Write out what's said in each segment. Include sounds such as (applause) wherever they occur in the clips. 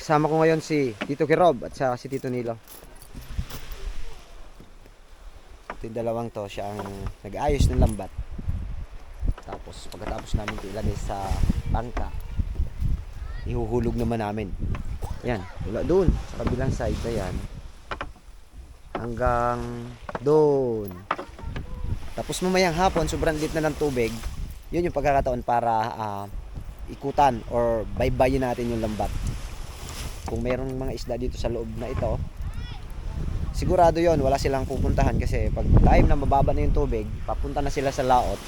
kasama ko ngayon si Tito Kirob at sa si Tito Nilo. Ito yung dalawang to, siya ang nag-ayos ng lambat. Tapos pagkatapos namin ito ilagay sa bangka, ihuhulog naman namin. Yan, mula doon, sa kabilang side na yan. Hanggang doon. Tapos mamayang hapon, sobrang lit na ng tubig. Yun yung pagkakataon para ah, ikutan or baybayin natin yung lambat. Kung mayroong mga isda dito sa loob na ito, sigurado yon wala silang pupuntahan kasi pag time na mababa na yung tubig, papunta na sila sa laot,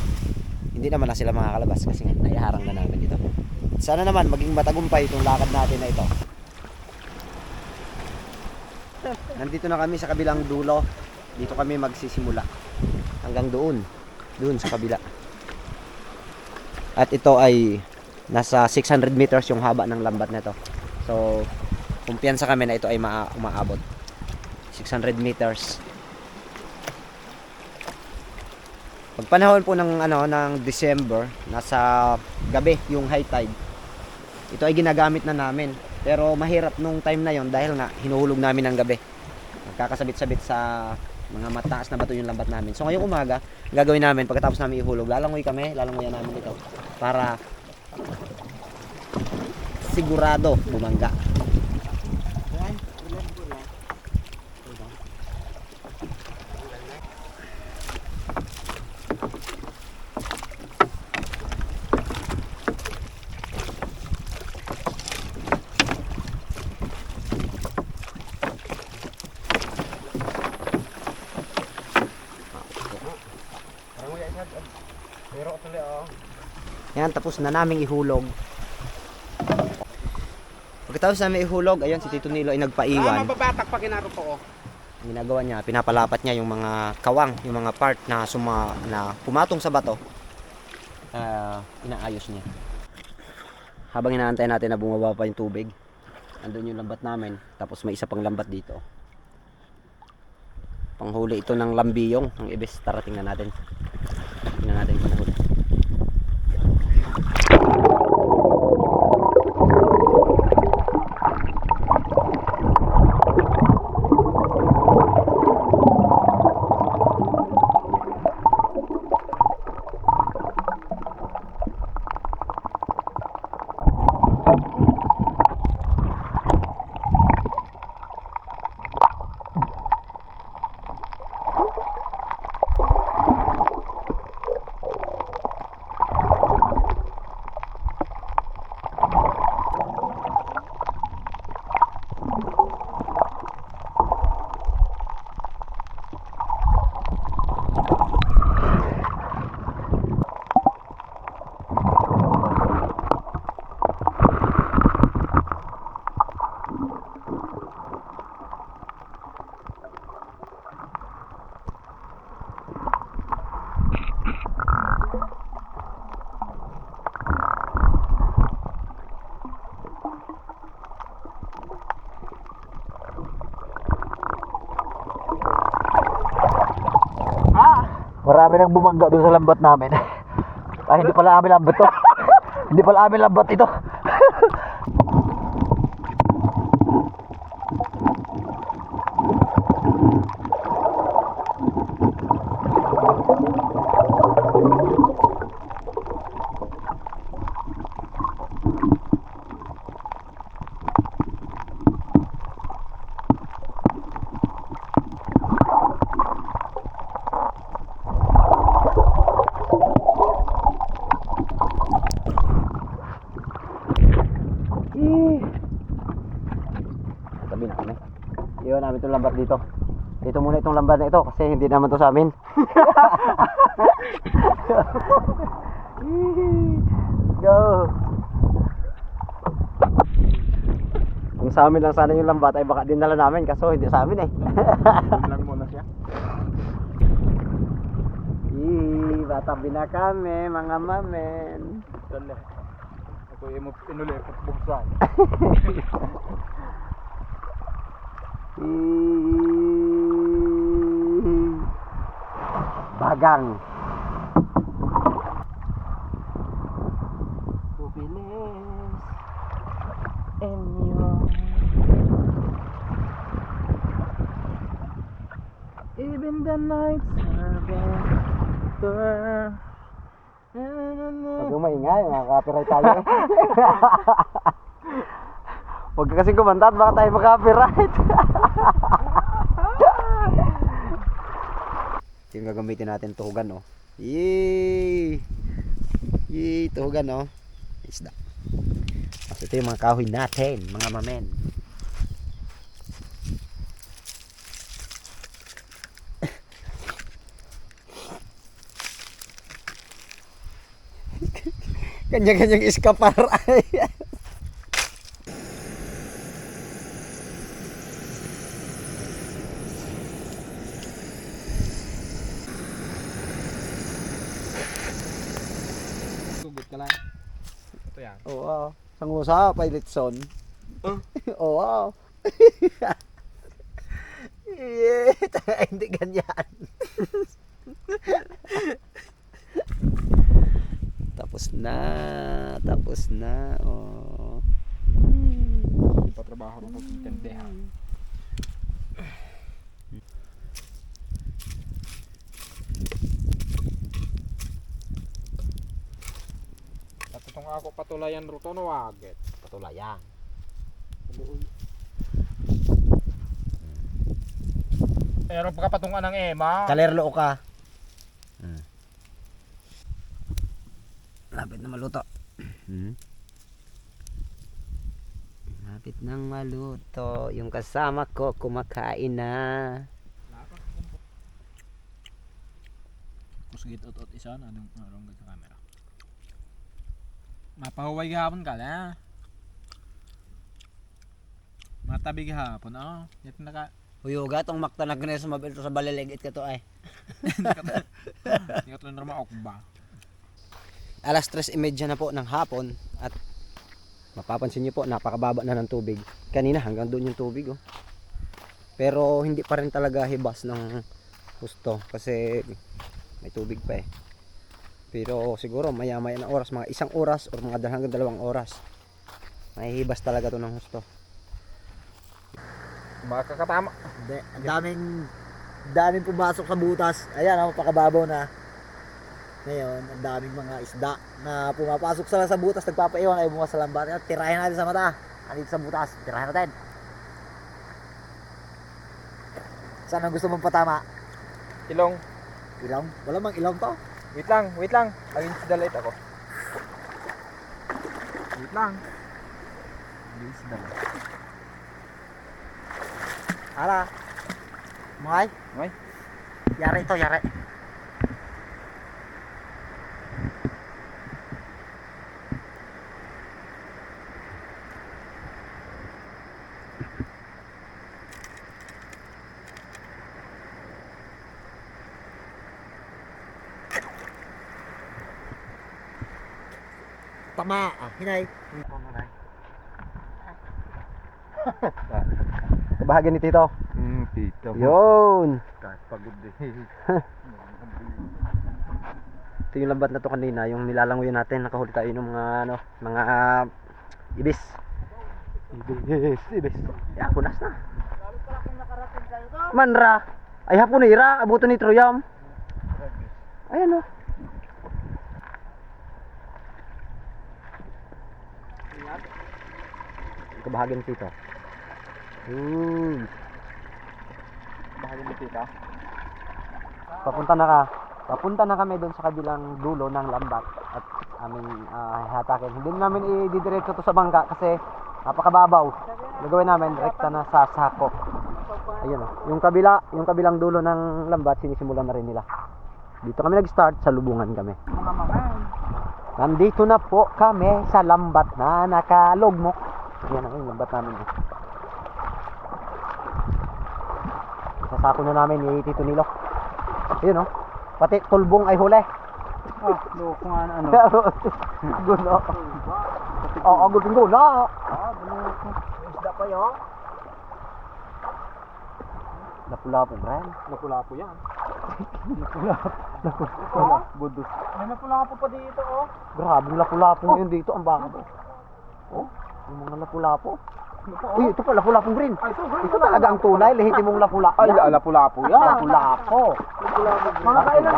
hindi naman na sila makakalabas kasi nga naiharang na namin dito. Sana naman maging matagumpay itong lakad natin na ito. (laughs) Nandito na kami sa kabilang dulo. Dito kami magsisimula. Hanggang doon. Doon sa kabila. At ito ay nasa 600 meters yung haba ng lambat na ito. So, kumpiyansa kami na ito ay maa umaabot. 600 meters. Pag panahon po ng ano ng December, nasa gabi yung high tide. Ito ay ginagamit na namin. Pero mahirap nung time na yon dahil nga hinuhulog namin ng gabi. Nagkakasabit-sabit sa mga mataas na bato yung lambat namin. So ngayong umaga, gagawin namin pagkatapos namin ihulog, lalangoy kami, lalangoyan namin ito para sigurado bumangga. Yan, tapos na naming ihulog. Pagkatapos namin ihulog, ayun si Tito Nilo ay Ah, nagpaiwan. mababatak pa kinaro ko. oh. Ang ginagawa niya, pinapalapat niya yung mga kawang, yung mga part na suma na pumatong sa bato. Ah, inaayos niya. Habang inaantay natin na bumaba pa yung tubig, andun yung lambat namin, tapos may isa pang lambat dito. Panghuli ito ng lambiyong, ng ibis. Tara tingnan natin. Tingnan natin kung Marami nang bumangga doon sa lambat namin. (laughs) Ay, hindi pala amin lambat to. (laughs) hindi pala amin lambat ito. Tabi na kami. Iwan namin itong lambat dito. Dito muna itong lambat na ito kasi hindi naman to sa amin. (laughs) Go! Kung sa amin lang sana yung lambat ay baka dinala namin kaso hindi sa amin eh. Lang muna siya. (laughs) Ih, batabi na kami mga mamen. Dali. Ako yung inuli, putbugsan. (laughs) Bagang. Pupilis. Enyo. Even the nights are better. Huwag yung maingay, makaka-copyright tayo. (laughs) Huwag ka kasing kumanta at baka tayo makaka-copyright. (laughs) Yung gagamitin natin tuhugan, oh. Yay! Yay, tuhugan, oh. Isda. Tapos ito yung mga kahoy natin, mga mamen. (laughs) Kanya-kanyang iskapar. (laughs) Sugot ka lang. Oo. Oh, Sangusa, Pilotson. (laughs) Oo. Oh, (laughs) yeah, hindi ganyan. (laughs) tapos na, tapos na. Oh. Patrabaho ng pagkintindihan. At itong ako patulayan ruto no agit. Patulayan. Pero pagkapatungan ng Emma. Kalerlo ka. Hmm. Lapit na maluto. Hmm. Lapit nang maluto. Yung kasama ko kumakain na. Kusgit ut isa na anong anong sa camera. Mapahuway gahapon ka na. Matabi gahapon ah. Yat naka Huyuga tong makta na sa mabilto sa baliligit ka to ay. Hindi ka tuloy naman okba. Alas 3.30 na po ng hapon at mapapansin niyo po napakababa na ng tubig. Kanina hanggang doon yung tubig oh. Pero hindi pa rin talaga hibas ng husto kasi may tubig pa eh. Pero siguro maya maya na oras, mga isang oras or mga hanggang dalawang oras. May hibas talaga to ng husto. Makakatama. Ang daming daming pumasok sa butas. Ayan, oh, pakababaw na. Ngayon, ang daming mga isda na pumapasok sa sa butas, nagpapaiwan ay bumas sa lambat. Tirahin natin sa mata. Andito sa butas, tirahin natin. Saan ang gusto mong patama? Ilong. Ilong? Wala mang ilong to. Wait lang, wait lang. Alin si Dalit ako. Wait lang. Alin si Dalit. Hala. Mga Ngay. Yari ito, yari. Tama, ah, hinay. (laughs) Bahagi ni Tito. Hmm, tito. Yun. Pagod din. (laughs) Ito yung lambat na to kanina, yung nilalangoy natin, nakahuli tayo ng mga ano, mga ah, ibis. Ibis, ibis. Ya, punas na. Manra. Ay hapon ira, abuto ni Troyam. Ayan oh. Kabahagi ni Tito. Yun. Bahagi mo tita. Papunta na ka. Papunta na kami doon sa kabilang dulo ng lambat at aming uh, hatakin. Hindi namin i-didiretso to sa bangka kasi napakababaw. Gagawin namin rekta na sa sako. Ayun oh. Yung kabila, yung kabilang dulo ng lambat sinisimulan na rin nila. Dito kami nag-start sa lubungan kami. Mga. Nandito na po kami sa lambat na nakalugmok. Yan ang lambat namin. eh. Sasako na namin ni Tito Nilo. Ayun oh. Pati tulbong ay huli. Ah, loko nga na ano. (laughs) Gulo. Oo, oh, gulo gulo. Ah, loko. Isda pa yun. Lapu-lapu, Bran. Lapu-lapu yan. Lapu-lapu. Budus. May lapu-lapu pa dito oh. Grabe, lapu-lapu ngayon dito. Ang baka. Oh, yung mga lapu-lapu. Uy, ito pa, lapu-lapong green. Ay, so green Ito talaga ang tunay, lehitimong (laughs) lapu-lapo. Ay, lapu-lapo yan. Lapu-lapo. Mga kailan,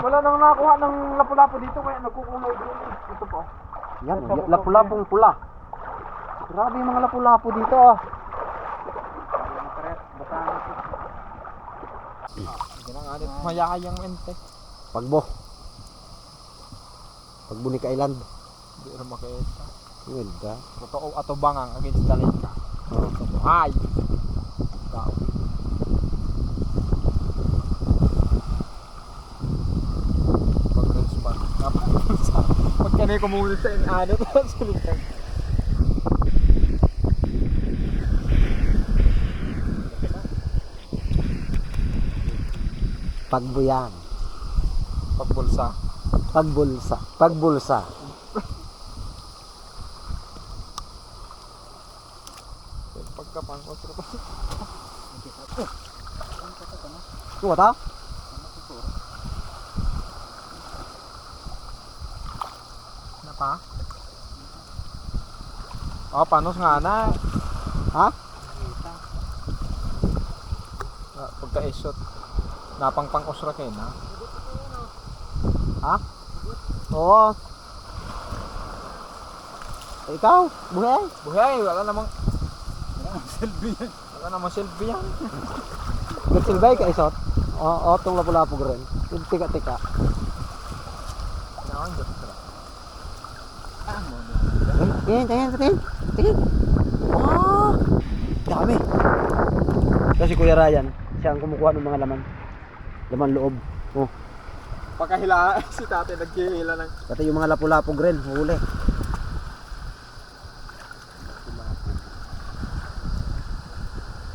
wala nang nakuha ng lapu-lapo dito kaya nagkukulay din. Ito po. Yan, y- lapu-lapong pula. Grabe yung mga lapu-lapo dito ah. Mayayang ente. Pagbo. Pagbo ni Kailand. Hindi rin makita. Well, ka. Totoo ato bangang against the lake. Oh. Ay! Tao. Pag-release pa. Napag-release Pag (laughs) kanay kumulit sa inano to, (laughs) sulitan. Pagbo yan. Pagbulsa. Pagbulsa. Pagbulsa. Pagkapang ko sila pa. Ito ta? Na pa? Oh, panos nga na. Ha? Ah, Pagka-isot. Napang pang usra kayo na. Oo. Ikaw, buhay. Buhay, wala namang... selfie yan. Wala namang selfie yan. (laughs) Nagsilbay ka isot. Oo, oh, itong lapu-lapo rin. Tika-tika. Kailangan dyan sila. Tingin, tingin, tingin. Tingin. Wow! Dami. Kasi Kuya Ryan, siya ang kumukuha ng mga laman. Laman loob. Oh. Pagkahila, (laughs) si tatay naghihila ng... Pati yung mga lapu-lapo rin, huli.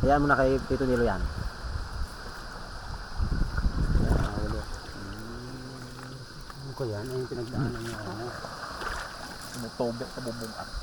Hayaan mo na kay Tito Nilo. Yan, huli. Hmm. Ano ko yan? Ay, yung pinagdaanan niya. Tumutobe sa bubungan.